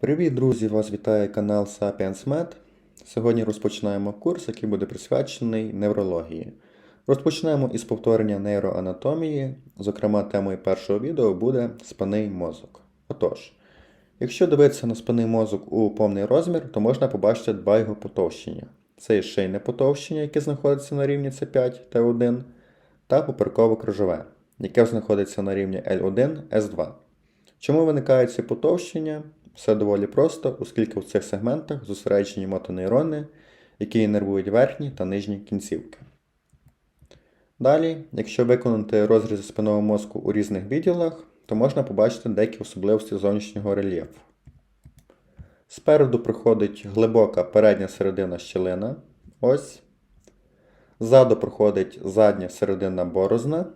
Привіт, друзі! Вас вітає канал Sapiens Med. Сьогодні розпочинаємо курс, який буде присвячений неврології. Розпочнемо із повторення нейроанатомії. Зокрема, темою першого відео буде спинний мозок. Отож, якщо дивитися на спинний мозок у повний розмір, то можна побачити два його потовщення. Це є шийне потовщення, яке знаходиться на рівні С5 Т1, та попереково-крижове, яке знаходиться на рівні L1 S2. Чому виникають ці потовщення? Все доволі просто, оскільки в цих сегментах зосереджені мотонейрони, які інервують верхні та нижні кінцівки. Далі, якщо виконати розрізи спинного мозку у різних відділах, то можна побачити деякі особливості зовнішнього рельєфу. Спереду проходить глибока передня середина щелина. Ось. Ззаду проходить задня середина борозна.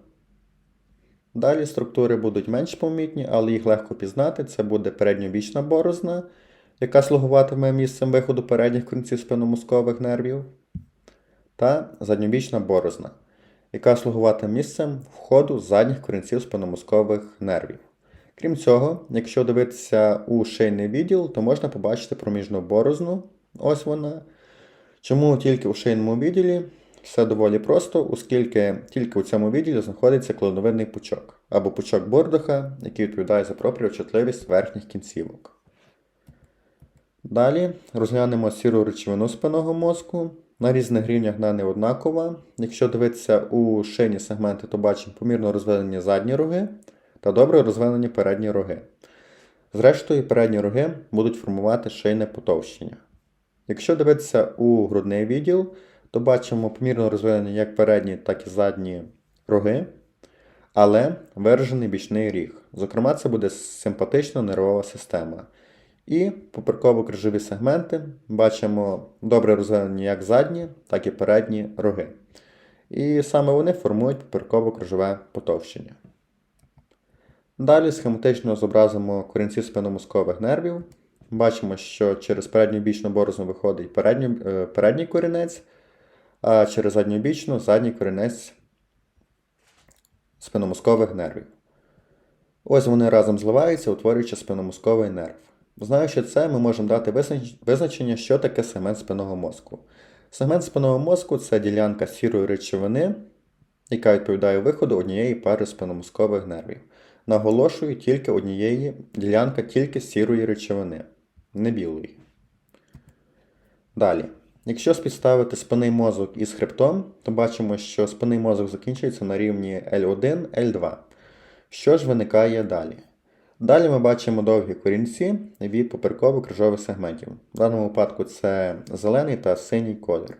Далі структури будуть менш помітні, але їх легко пізнати. Це буде передньобічна борозна, яка слугуватиме місцем виходу передніх кінців спинномозкових нервів. Та задньобічна борозна, яка слугуватиме місцем входу задніх корінців спинномозкових нервів. Крім цього, якщо дивитися у шийний відділ, то можна побачити проміжну борозну. Ось вона. Чому тільки у шийному відділі? Все доволі просто, оскільки тільки у цьому відділі знаходиться клоновидний пучок, або пучок Бордоха, який відповідає за пропріочутливість верхніх кінцівок. Далі розглянемо сіру речовину спинного мозку. На різних рівнях вона не однакова. Якщо дивитися у шийні сегменти, то бачимо помірно розвинені задні роги та добре розвинені передні роги. Зрештою, передні роги будуть формувати шийне потовщення. Якщо дивитися у грудний відділ, то бачимо помірно розвинені як передні, так і задні роги, але виражений бічний ріг. Зокрема, це буде симпатична нервова система. І поперково-крижові сегменти бачимо добре розвинені як задні, так і передні роги. І саме вони формують поперково-крижове потовщення. Далі схематично зобразимо корінці спинномозкових нервів. Бачимо, що через передню бічну борозну виходить передній, передній корінець, а через задньобічну задній корінець спинномозкових нервів. Ось вони разом зливаються, утворюючи спинномозковий нерв. Знаючи це, ми можемо дати визначення, що таке сегмент спинного мозку. Сегмент спинного мозку це ділянка сірої речовини, яка відповідає виходу однієї пари спинномозкових нервів. Наголошую тільки однієї ділянка тільки сірої речовини, не білої. Далі. Якщо спідставити спинний мозок із хребтом, то бачимо, що спинний мозок закінчується на рівні L1, L2. Що ж виникає далі? Далі ми бачимо довгі корінці від поперково-крижових сегментів. В даному випадку це зелений та синій колір.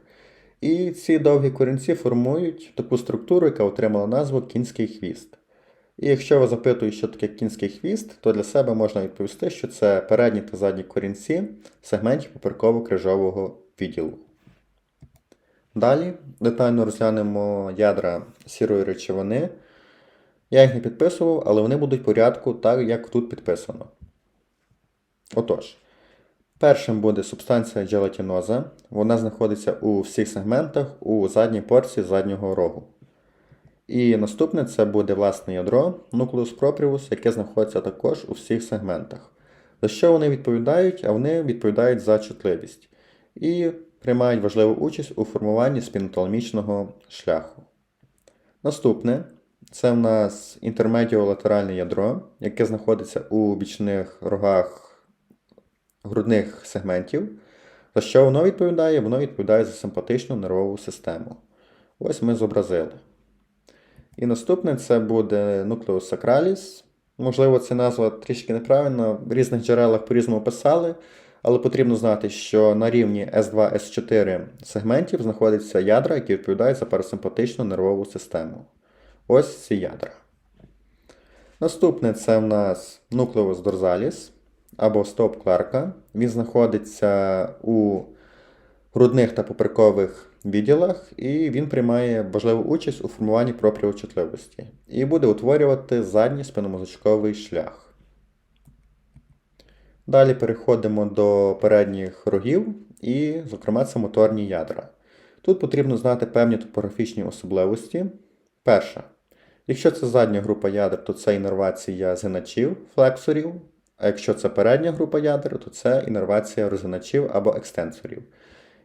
І ці довгі корінці формують таку структуру, яка отримала назву кінський хвіст. І якщо ви запитуєте, що таке кінський хвіст, то для себе можна відповісти, що це передні та задні корінці сегментів поперково-крижового відділу. Далі детально розглянемо ядра сірої речовини. Я їх не підписував, але вони будуть в порядку так, як тут підписано. Отож, першим буде субстанція джелатіноза. Вона знаходиться у всіх сегментах у задній порції заднього рогу. І наступне це буде власне ядро нуклеус пропріус, яке знаходиться також у всіх сегментах. За що вони відповідають? А вони відповідають за чутливість. І приймають важливу участь у формуванні спіноталамічного шляху. Наступне це в нас інтермедіолатеральне ядро, яке знаходиться у бічних рогах грудних сегментів. За що воно відповідає? Воно відповідає за симпатичну нервову систему. Ось ми зобразили. І наступне це буде нуклеус сакраліс. Можливо, ця назва трішки неправильна, в різних джерелах по-різному писали. Але потрібно знати, що на рівні S2, S4 сегментів знаходяться ядра, які відповідають за парасимпатичну нервову систему. Ось ці ядра. Наступне це в нас нуклеус дорзаліс або стоп Кларка. Він знаходиться у грудних та поперекових відділах, і він приймає важливу участь у формуванні пропріочутливості і буде утворювати задній спиномозочковий шлях. Далі переходимо до передніх рогів і, зокрема, це моторні ядра. Тут потрібно знати певні топографічні особливості. Перша. Якщо це задня група ядер, то це інервація згиначів, флексорів, А якщо це передня група ядер, то це інервація розгиначів або екстенсорів.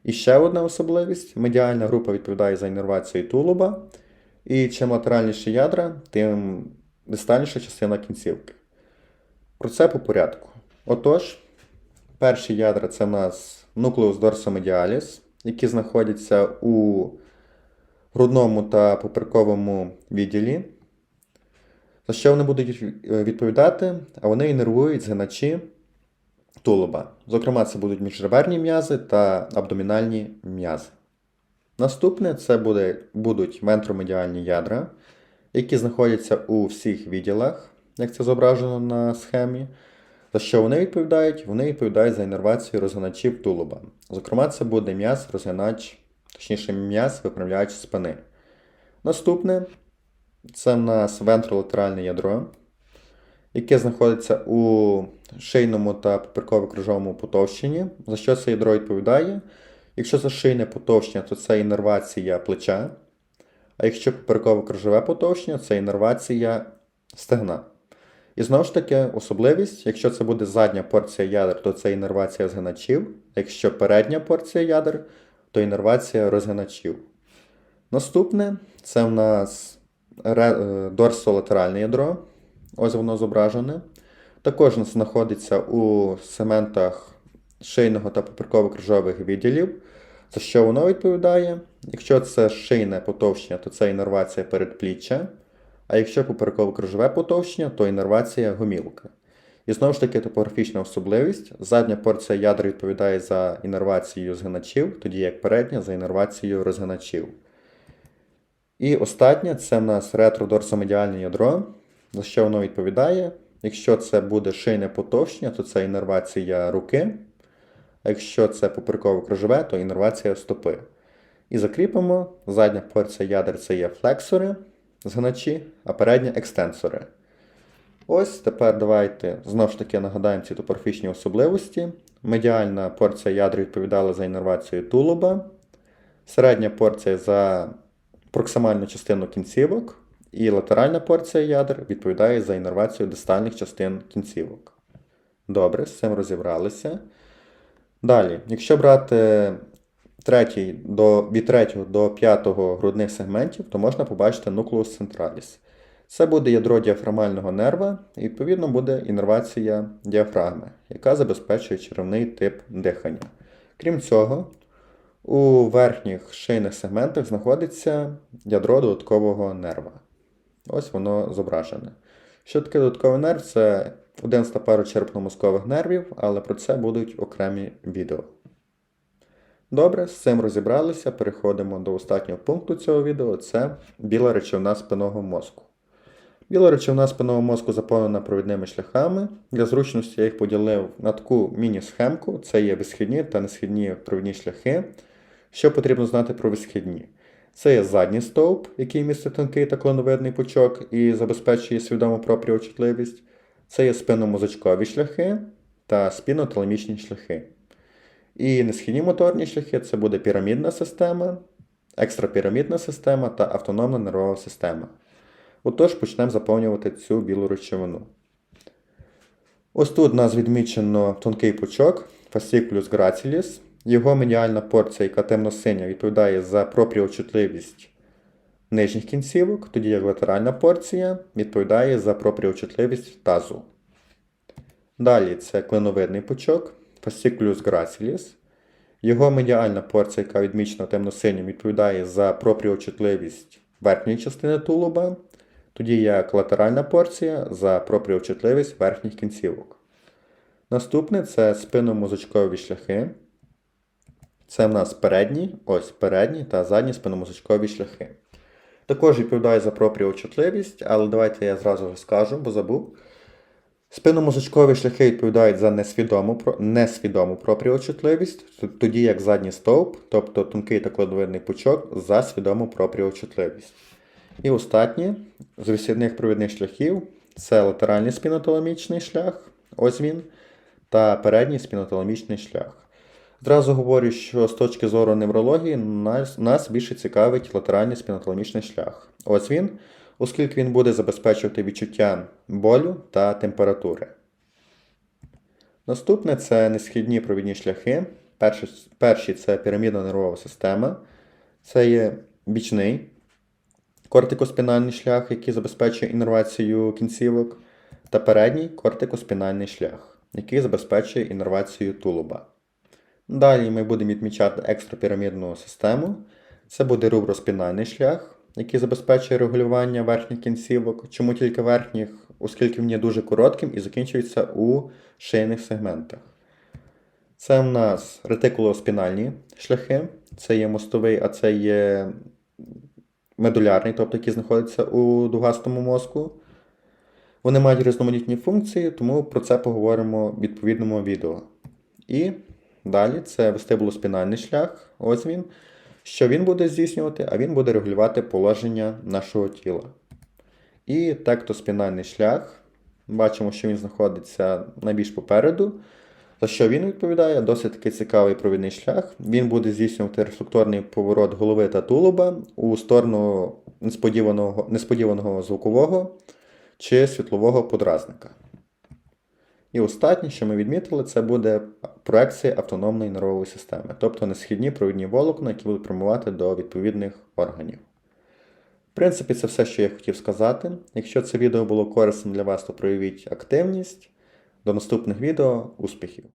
І ще одна особливість: медіальна група відповідає за інервацію тулуба. І чим латеральніші ядра, тим дистальніша частина кінцівки. Про це по порядку. Отож, перші ядра це в нас nucleus dorsomedialis, які знаходяться у грудному та поперековому відділі. За що вони будуть відповідати? А вони інервують згиначі тулуба. Зокрема, це будуть міжреберні м'язи та абдомінальні м'язи. Наступне це буде, будуть вентромедіальні ядра, які знаходяться у всіх відділах, як це зображено на схемі. За що вони відповідають? Вони відповідають за інервацію розгиначів тулуба. Зокрема, це буде м'яз, розгинач, точніше, м'яз, виправляючи спини. Наступне це в нас вентролатеральне ядро, яке знаходиться у шийному та попереково-крижовому потовщенні. За що це ядро відповідає? Якщо це шийне потовщення, то це інервація плеча. А якщо попереково-крижове потовщення, це інервація стегна. І знову ж таки, особливість, якщо це буде задня порція ядер, то це інервація згиначів. Якщо передня порція ядер, то інервація розгиначів. Наступне це в нас дорсолатеральне ядро. Ось воно зображене. Також знаходиться у сегментах шийного та попереково-крижових відділів. За що воно відповідає? Якщо це шийне потовщення, то це інервація передпліччя. А якщо попереково-крижове потовщення, то інервація гомілки. І знову ж таки топографічна особливість. Задня порція ядер відповідає за інервацію згиначів, тоді як передня за інервацією розгиначів. І останнє це в нас ретродорсомедіальне ядро. За що воно відповідає? Якщо це буде шийне потовщення, то це інервація руки. А якщо це попереково-крижове, то інервація стопи. І закріпимо, задня порція ядер це є флексори, згиначі, а передня екстенсори. Ось тепер давайте знову ж таки нагадаємо ці топорфічні особливості. Медіальна порція ядер відповідала за інервацію тулуба, середня порція за проксимальну частину кінцівок, і латеральна порція ядер відповідає за інервацію дистальних частин кінцівок. Добре, з цим розібралися. Далі, якщо брати третій до, від 3 до 5 грудних сегментів, то можна побачити нуклеус централіс. Це буде ядро діафрагмального нерва, і відповідно буде інервація діафрагми, яка забезпечує черевний тип дихання. Крім цього, у верхніх шийних сегментах знаходиться ядро додаткового нерва. Ось воно зображене. Що таке додатковий нерв? Це один з пару черепно-мозкових нервів, але про це будуть окремі відео. Добре, з цим розібралися. Переходимо до останнього пункту цього відео це біла речовина спинного мозку. Біла речовина спинного мозку заповнена провідними шляхами. Для зручності я їх поділив на таку міні-схемку: це є висхідні та несхідні провідні шляхи. Що потрібно знати про висхідні? Це є задній стовп, який містить тонкий та клоновидний пучок і забезпечує свідому пропріочутливість. Це є спинномозочкові шляхи та спіноталамічні шляхи. І несхідні моторні шляхи це буде пірамідна система, екстрапірамідна система та автономна нервова система. Отож, почнемо заповнювати цю білу речовину. Ось тут у нас відмічено тонкий пучок Fasciculus gracilis. Його медіальна порція, яка темно-синя, відповідає за пропріочутливість нижніх кінцівок, тоді як латеральна порція відповідає за пропріочутливість тазу. Далі це клиновидний пучок Fasciculus gracilis. Його медіальна порція, яка відмічена темно-синім, відповідає за пропріочутливість верхньої частини тулуба, тоді як латеральна порція за пропріочутливість верхніх кінцівок. Наступне це спинномозочкові шляхи. Це в нас передні, ось передні та задні спинномозочкові шляхи. Також відповідає за пропріочутливість, але давайте я зразу розкажу, бо забув. Спинномозочкові шляхи відповідають за несвідому несвідому пропріочутливість, тоді як задній стовп, тобто тонкий та кладовидний пучок, за свідому пропріочутливість. І останнє з висідних провідних шляхів це латеральний спіноталамічний шлях, ось та передній спіноталамічний шлях. Зразу говорю, що з точки зору неврології нас, нас більше цікавить латеральний спіноталамічний шлях. Ось він, оскільки він буде забезпечувати відчуття болю та температури. Наступне це несхідні провідні шляхи. Перший, перший це пірамідна нервова система. Це є бічний кортикоспінальний шлях, який забезпечує іннервацію кінцівок, та передній кортикоспінальний шлях, який забезпечує іннервацію тулуба. Далі ми будемо відмічати екстрапірамідну систему. Це буде руброспінальний шлях, який забезпечує регулювання верхніх кінцівок. Чому тільки верхніх, оскільки він є дуже коротким і закінчується у шийних сегментах. Це в нас ретикулоспінальні шляхи, це є мостовий, а це є медулярний, тобто який знаходиться у дугастому мозку. Вони мають різноманітні функції, тому про це поговоримо в відповідному відео. І далі це вестибулоспінальний шлях, ось він. Що він буде здійснювати? А він буде регулювати положення нашого тіла. І тектоспінальний шлях. Бачимо, що він знаходиться найбільш попереду. За що він відповідає? Досить такий цікавий провідний шлях. Він буде здійснювати рефлекторний поворот голови та тулуба у сторону несподіваного, несподіваного звукового чи світлового подразника. І останнє, що ми відмітили, це буде проекція автономної нервової системи, тобто несхідні провідні волокна, які будуть прямувати до відповідних органів. В принципі, це все, що я хотів сказати. Якщо це відео було корисним для вас, то проявіть активність. До наступних відео. Успіхів!